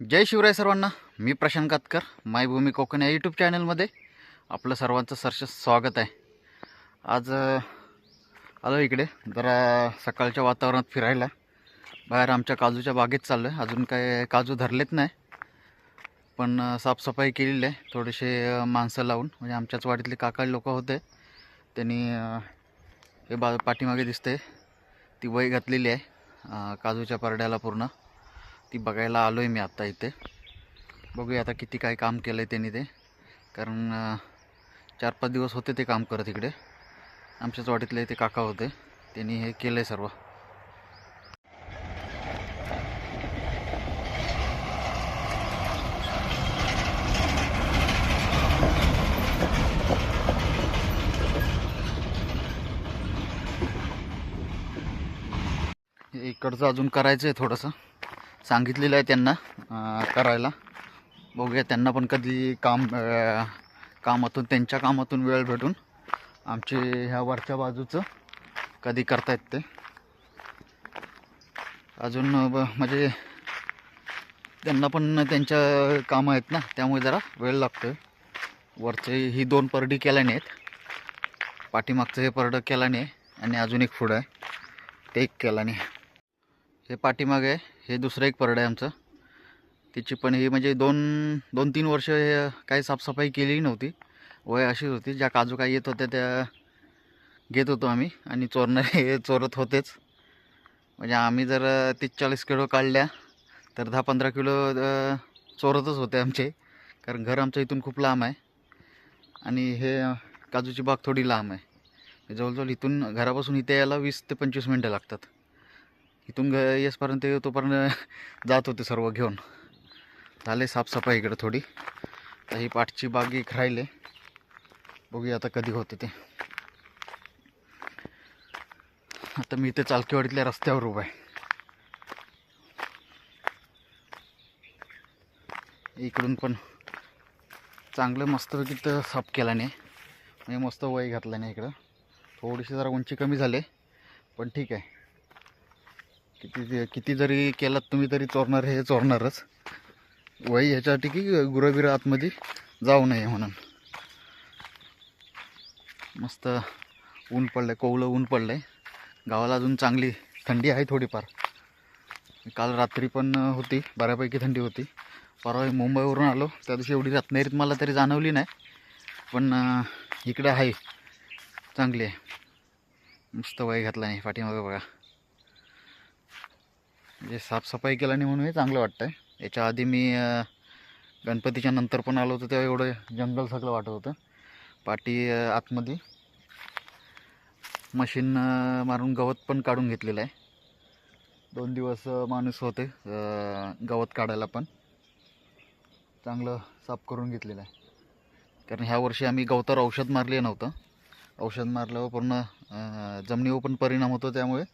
जय शिवराय सर्वांना. मी प्रशांत कातकर मायभूमी कोकण या यूट्यूब चॅनलमध्ये आपलं सर्वांचं सरस स्वागत आहे. आज आलो इकडे. जरा सकाळच्या वातावरणात फिरायला. बाहेर आमच्या काजूच्या बागेत चाललो आहे अजून काय काजू धरलेत नाही. पण साफसफाई केलेली आहे. थोडेसे माणसं लावून. म्हणजे आमच्याच वाडीतले काका लोक होते. त्यांनी हे बा पाठीमागे दिसते ती वय घातलेली आहे काजूच्या परड्याला पूर्ण. ती बघायला आलो आहे मी आत्ता इथे. बघूया आता किती काय काम केलं आहे त्यांनी ते. कारण चार पाच दिवस होते ते काम करत इकडे. आमच्याच वाडीतले ते काका होते. त्यांनी हे केलं आहे सर्व इकडचं अजून करायचं आहे थोडंसं. सांगितलेलं आहे त्यांना करायला. बघूया त्यांना पण कधी काम कामातून त्यांच्या कामातून वेळ भेटून आमचे ह्या वरच्या बाजूचं कधी करतायत ते. अजून ब- म्हणजे त्यांना पण त्यांच्या कामं आहेत ना त्यामुळे जरा वेळ लागतो वरचे ही दोन परडी केल्याने आहेत. पाठीमागचं हे परडं केल्याने आणि अजून एक पुढं आहे. ते एक केल्याने. हे पाठीमागे आहे हे दुसरं एक परडं आहे आमचं. तिची पण ही म्हणजे दोन दोन तीन वर्ष हे काही साफसफाई केलेली नव्हती. वय अशीच होती. ज्या काजू काही येत होत्या त्या घेत होतो आम्ही आणि चोरणारे चोरत होतेच. म्हणजे आम्ही जर तीस चाळीस किलो काढल्या तर दहा पंधरा किलो चोरतच होते आमचे. कारण घर आमचं इथून खूप लांब आहे. आणि हे काजूची बाग थोडी लांब आहे. जवळजवळ इथून घरापासून इथे यायला वीस ते पंचवीस मिनटं लागतात. इथून येसपर्यंत तोपर्यंत जात होते सर्व घेऊन. झाले साफसफाई इकडं थोडी. तर ही पाठची बाग एक राहिले. बघूया आता कधी होते ते. आता मी इथे चालकीवाडीतल्या रस्त्यावर उभा आहे. इकडून पण चांगलं मस्त तिथं साफ केल्याने म्हणजे मस्त वय घातला नाही इकडं. थोडीशी जरा उंची कमी झाले पण ठीक आहे. किती किती जरी केलात तुम्ही तरी चोरणार हे चोरणारच. वय ह्याच्यासाठी की गुरंबिरं आतमध्ये जाऊ नये म्हणून. मस्त ऊन पडलं कोवलं ऊन पडलं आहे गावाला अजून चांगली थंडी आहे थोडीफार. काल रात्री पण होती बऱ्यापैकी थंडी होती. परवा मुंबईवरून आलो त्या दिवशी एवढी रत्नागिरीत मला तरी जाणवली नाही. पण इकडं इकडे आहे. चांगली आहे. मस्त वय घातला नाही पाठीमागे बघा. म्हणजे साफसफाई केल्याने म्हणून हे चांगलं वाटतं आहे याच्या आधी मी गणपतीच्या नंतर पण आलो होतो तेव्हा एवढं जंगल सगळं वाटत होतं. पाठी आतमध्ये. मशीन मारून गवत पण काढून घेतलेलं आहे. दोन दिवस माणूस होते गवत काढायला पण. चांगलं साफ करून घेतलेलं आहे. कारण ह्या वर्षी आम्ही गवतावर औषध मारले नव्हतं. औषध मारल्यावर पूर्ण जमिनीवर पण परिणाम होतो त्यामुळे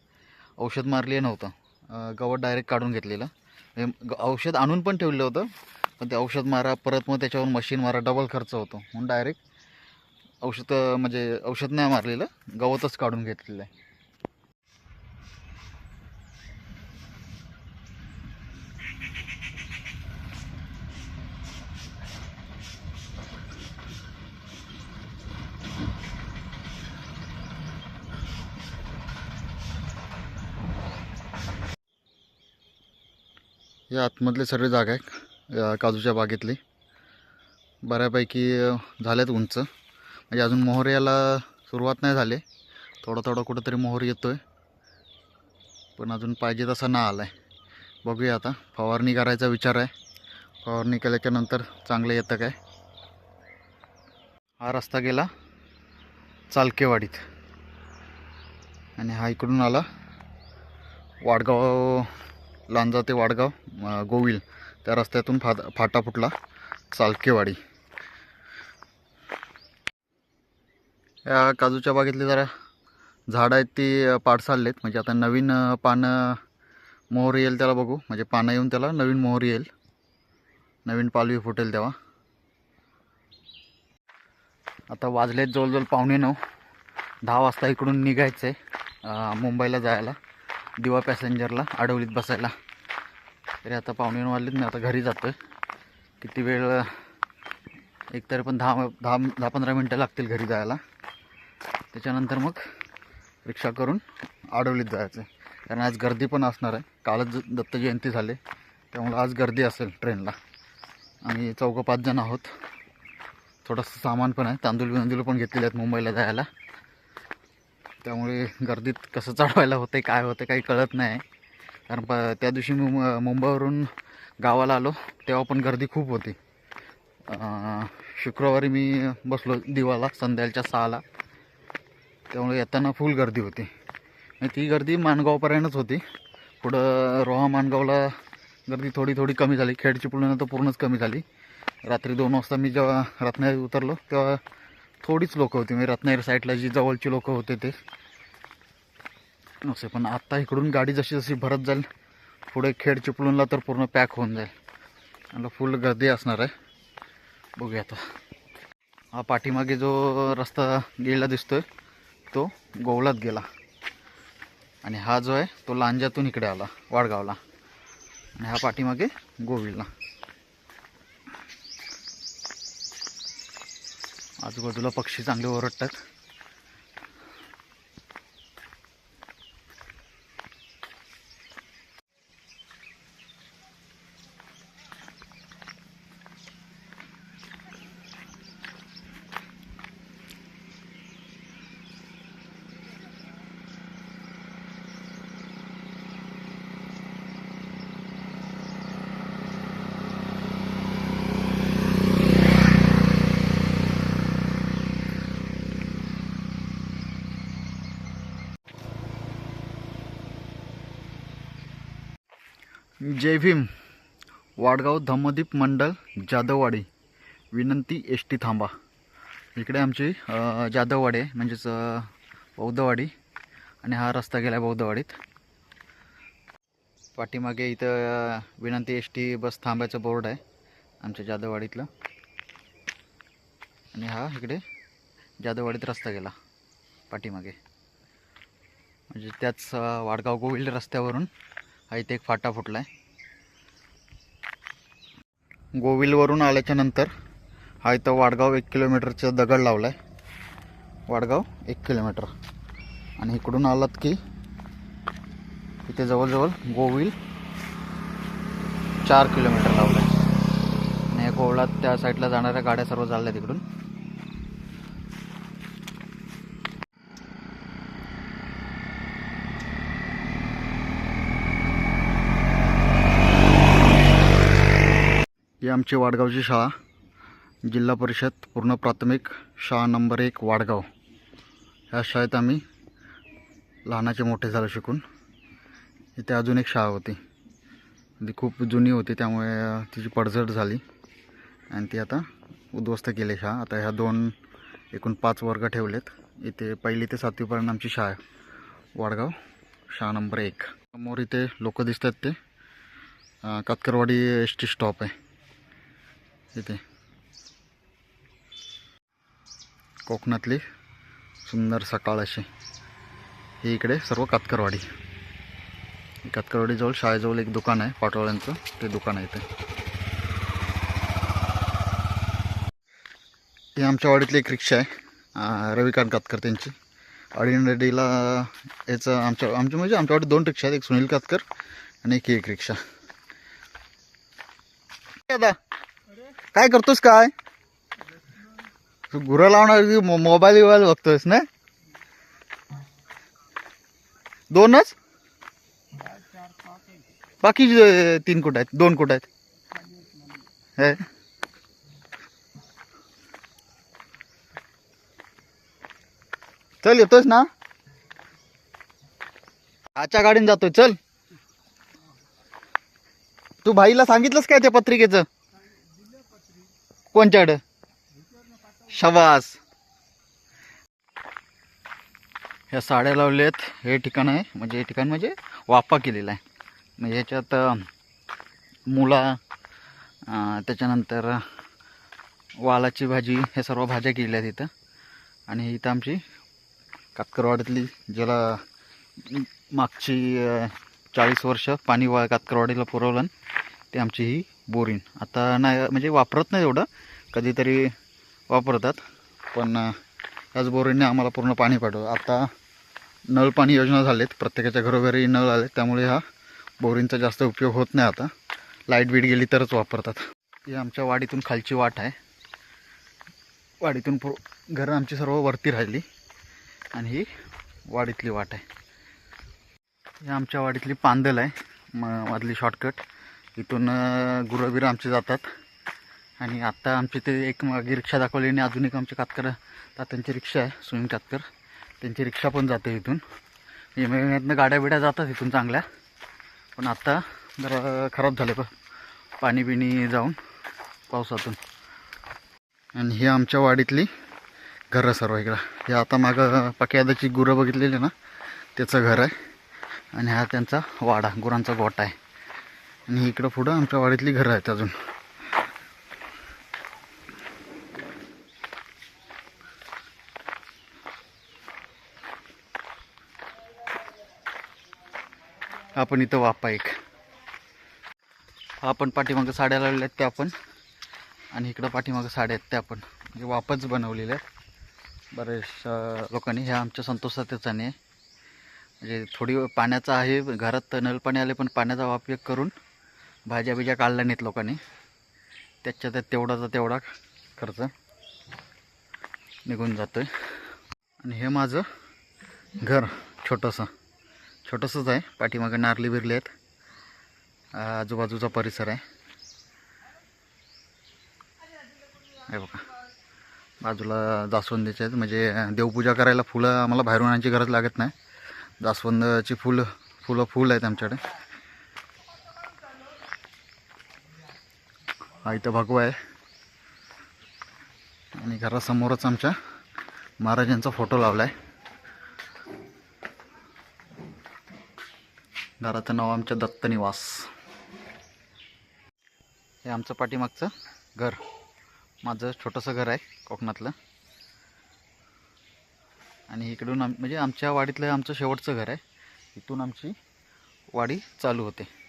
औषध मारले नव्हतं. गवत डायरेक्ट काढून घेतलेलं. ग- औषध आणून पण ठेवलं होतं पण ते औषध मारा परत मग त्याच्यावर मशीन मारा डबल खर्च होतो. म्हणून डायरेक्ट औषध म्हणजे औषध नाही मारलेलं गवतच काढून घेतलेलं आहे. या आतमधले सर्व जागा आहे काजूच्या बागेतली. बऱ्यापैकी झाल्यात उंच. म्हणजे अजून मोहर याला सुरुवात नाही झाली. थोडा थोडा कुठंतरी मोहर येतो आहे पण अजून पाहिजे तसा ना आला आहे बघूया आता. फवारणी करायचा विचार आहे. फवारणी केल्याच्यानंतर चांगलं येतं काय? हा रस्ता गेला चालकेवाडीत. आणि हा इकडून आला वाडगाव लांजा ते वाडगाव गोविल. त्या रस्त्यातून फा फाटा फुटला चालकेवाडी. या काजूच्या बागेतले जरा झाडं आहेत ती अ, आहेत म्हणजे आता नवीन पानं मोहर येईल त्याला बघू. म्हणजे पानं येऊन त्याला नवीन मोहर येईल. नवीन पालवी फुटेल तेव्हा. आता वाजलेत जवळजवळ पावणे नऊ. दहा वाजता इकडून निघायचं आहे मुंबईला जायला. दिवा पॅसेंजरला अडवलीत बसायला. तरी आता पाहुणे नऊ वाजलेत मी आता घरी जातो किती वेळ एकतर पण दहा दहा दहा पंधरा मिनटं लागतील घरी जायला. त्याच्यानंतर मग रिक्षा करून आडवलीत जायचं कारण आज गर्दी पण असणार आहे. कालच दत्त जयंती झाली. त्यामुळं आज गर्दी असेल ट्रेनला. आणि चौघं पाच जण आहोत. थोडंसं सामान पण आहे. तांदूळ बिंदूळ पण घेतलेले आहेत मुंबईला जायला. त्यामुळे गर्दीत कसं चढवायला होतं काय होतं काही कळत नाही. कारण प त्या दिवशी मी मुंबईवरून गावाला आलो तेव्हा पण गर्दी खूप होती. शुक्रवारी मी बसलो दिवाला संध्याकाळच्या सहाला. त्यामुळे येताना फुल गर्दी होती. ती गर्दी माणगावपर्यंतच होती. पुढं रोहा माणगावला गर्दी थोडी थोडी कमी झाली. खेडची चिपळूण तर पूर्णच कमी झाली. रात्री दोन वाजता मी जेव्हा रत्नागिरी उतरलो तेव्हा थोडीच लोकं होती. म्हणजे रत्नागिरी साईडला जी जवळची लोकं होते ते. नसे पण आत्ता इकडून गाडी जशी जशी भरत जाईल पुढे खेड चिपळूणला तर पूर्ण पॅक होऊन जाईल. आणि फुल गर्दी असणार आहे. बघूया आता. हा पाठीमागे जो रस्ता गेला दिसतोय तो गोवलात गेला. आणि हा जो आहे तो लांजातून इकडे आला वाडगावला. आणि हा पाठीमागे गोविलला. आजूबाजूला पक्षी चांगले ओरडतात. जय भीम. वाडगाव धम्मदीप मंडळ जाधववाडी. विनंती एस टी थांबा. इकडे आमची जाधववाडी आहे म्हणजेच बौद्धवाडी. आणि हा रस्ता गेला बौद्धवाडीत. पाठीमागे इथं विनंती एस टी बस थांबायचं बोर्ड आहे आमच्या जाधववाडीतलं. आणि हा इकडे जाधववाडीत रस्ता गेला पाठीमागे. म्हणजे त्याच वाडगाव गोविल रस्त्यावरून हा इथे एक फाटा फुटला आहे गोविलवरून आल्याच्यानंतर हा इथं वाडगाव एक किलोमीटरचा दगड लावला आहे वाडगाव एक किलोमीटर. आणि इकडून आलात की इथे जवळजवळ गोविल चार किलोमीटर लावलं आहे आणि या गोवळात त्या साईडला जाणाऱ्या गाड्या सर्व चालल्या तिकडून ही आमची वाडगावची शाळा. जिल्हा परिषद पूर्ण प्राथमिक शाळा नंबर एक वाडगाव. ह्या शाळेत आम्ही लहानाचे मोठे झालो शिकून. इथे अजून एक शाळा होती. ती खूप जुनी होती त्यामुळे तिची पडझड झाली. आणि ती आता उद्ध्वस्त केली शाळा. आता ह्या दोन एकूण पाच वर्ग ठेवलेत. इथे पहिली ते सातवीपर्यंत आमची शाळा वाडगाव शाळा नंबर एक. समोर इथे लोक दिसतात ते. कातकरवाडी एस टी स्टॉप आहे. इथे कोकणातली सुंदर सकाळ अशी. ही इकडे सर्व कातकरवाडी. कातकरवाडीजवळ शाळेजवळ एक दुकान आहे पाटोळ्यांचं. ते दुकान आहे इथे. ही आमच्या वाडीतली एक रिक्षा आहे रविकांत कातकर त्यांची. अडीनडीला याचं आमच्या आमच्या म्हणजे आमच्या वाडीत दोन रिक्षा आहेत एक सुनील कातकर आणि एक एक रिक्षा. दादा काय करतोस काय? तू गुरं लावणार मो- मोबाईल बिबाईल बघतोयस ना दोनच? बाकी तीन कुठं आहेत? दोन कुठं आहेत? हे? चल येतोस ना? आजच्या गाडीने जातोय चल. तू भाईला सांगितलंस काय त्या पत्रिकेचं? कोणच्याकडं? शवास. ह्या साड्या लावल्यात. हे ठिकाण आहे. म्हणजे हे ठिकाण म्हणजे वाफा केलेला आहे. म्हणजे ह्याच्यात मुला त्याच्यानंतर वालाची भाजी हे सर्व भाज्या केल्या आहेत इथं आणि इथं आमची कातकरवाड्यातली ज्याला मागची चाळीस वर्ष पाणी वा कातकरवाडीला पुरवलं ते आमची ही बोरिंग आता नाही म्हणजे वापरत नाही एवढं. कधीतरी वापरतात. पण याच ह्याच बोरिंगने आम्हाला पूर्ण पाणी पाठवतं आता नळ पाणी योजना झालेत. प्रत्येकाच्या घरोघरी नळ आले त्यामुळे हा बोरिंगचा जास्त उपयोग होत नाही आता. लाइट बीट गेली तरच वापरतात. ही आमच्या वाडीतून खालची वाट आहे. वाडीतून पु घरं आमची सर्व वरती राहिली. आणि ही वाडीतली वाट आहे. ही आमच्या वाडीतली पांदल आहे. म मधली शॉर्टकट इथून अं, आमचे जातात. आणि आत्ता आमची ते एक मागे रिक्षा दाखवली आणि अजून एक आमच्या कातकर तात्यांची रिक्षा आहे सुनील कातकर. त्यांची रिक्षा पण जाते इथून. एम एम एतनं गाड्या बिड्या जातात इथून चांगल्या. पण आत्ता जरा खराब झाले प पाणी बिणी जाऊन पावसातून. आणि ही आमच्या वाडीतली घरं सर्व इकडं. हे आता मागं पक्यादाची गुरं बघितलेली ना त्याचं घर आहे. आणि हा त्यांचा वाडा गुरांचा गोटा आहे. आणि इकडं पुढं आमच्या वाडीतली घरं आहेत अजून. आपण इथं वापा एक. आपण पाठीमागं साड्या लावलेल्या आहेत त्या आपण. आणि इकडं पाठीमागं साड्या आहेत त्या पण म्हणजे वापच बनवलेल्या आहेत. बऱ्याचशा लोकांनी ह्या आमच्या संतोषातच आणि आहे म्हणजे थोडी पाण्याचा आहे घरात नळ पाणी आले पण पाण्याचा वापर करून भाज्या बिज्या काढल्या नाहीत लोकांनी. त्याच्या त्यात तेवढाचा तेवढा खर्च निघून जातो आहे आणि हे माझं घर छोटंसं. छोटंसंच आहे. पाठीमागं नारली बिरली आहेत. आजूबाजूचा परिसर आहे. हे बघा. बाजूला जास्वंदीचे आहेत. म्हणजे देवपूजा करायला फुलं आम्हाला बाहेरून आणायची गरज लागत नाही. जास्वंदाची फुलं फुलं फुल आहेत आमच्याकडे. हा इथं भगवा आहे. आणि घरासमोरच आमच्या महाराजांचा फोटो लावला आहे घराचं नाव आमच्या दत्तनिवास हे आमचं पाठीमागचं घर. माझं छोटंसं घर आहे कोकणातलं. आणि इकडून आम म्हणजे आमच्या वाडीतलं आमचं शेवटचं घर आहे. इथून आमची वाडी चालू होते.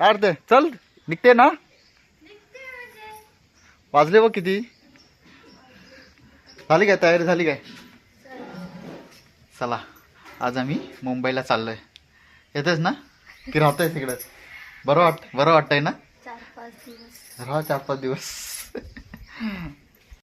अर्थ चल निघते ना? वाजले बघ किती. झाली काय तयारी झाली काय? चला आज आम्ही मुंबईला चाललोय. येतेच ना? की राहतोय तिकडं बरं वाट बरं वाटतंय ना? चार पाच दिवस. राहा चार पाच दिवस.